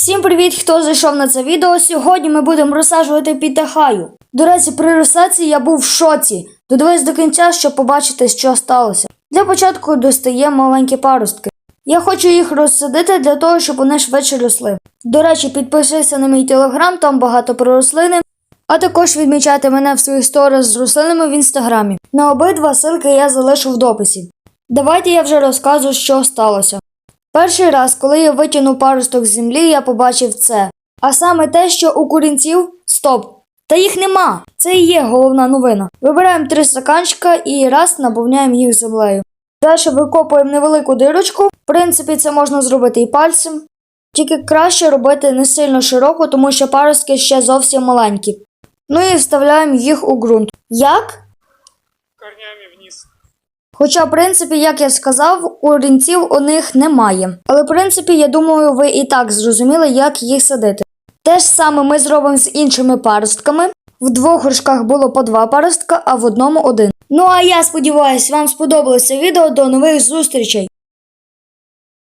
Всім привіт, хто зайшов на це відео. Сьогодні ми будемо розсаджувати пітахаю. До речі, при розсадці я був в шоці. Додивись до кінця, щоб побачити, що сталося. Для початку достаємо маленькі паростки. Я хочу їх розсадити для того, щоб вони швидше росли. До речі, підпишися на мій телеграм, там багато про рослини. А також відмічайте мене в своїх сторіс з рослинами в інстаграмі. На обидва ссылки я залишу в дописі. Давайте я вже розкажу, що сталося. Перший раз, коли я витягнув паросток з землі, я побачив це. А саме те, що у курінців стоп. Та їх нема. Це і є головна новина. Вибираємо три стаканчика і раз наповняємо їх землею. Далі викопуємо невелику дирочку. В принципі, це можна зробити і пальцем. Тільки краще робити не сильно широко, тому що паростки ще зовсім маленькі. Ну і вставляємо їх у ґрунт. Як? корнями вниз. Хоча, в принципі, як я сказав, корінців у них немає. Але в принципі, я думаю, ви і так зрозуміли, як їх садити. Те ж саме ми зробимо з іншими паростками. В двох горшках було по два паростка, а в одному один. Ну а я сподіваюся, вам сподобалося відео. До нових зустрічей!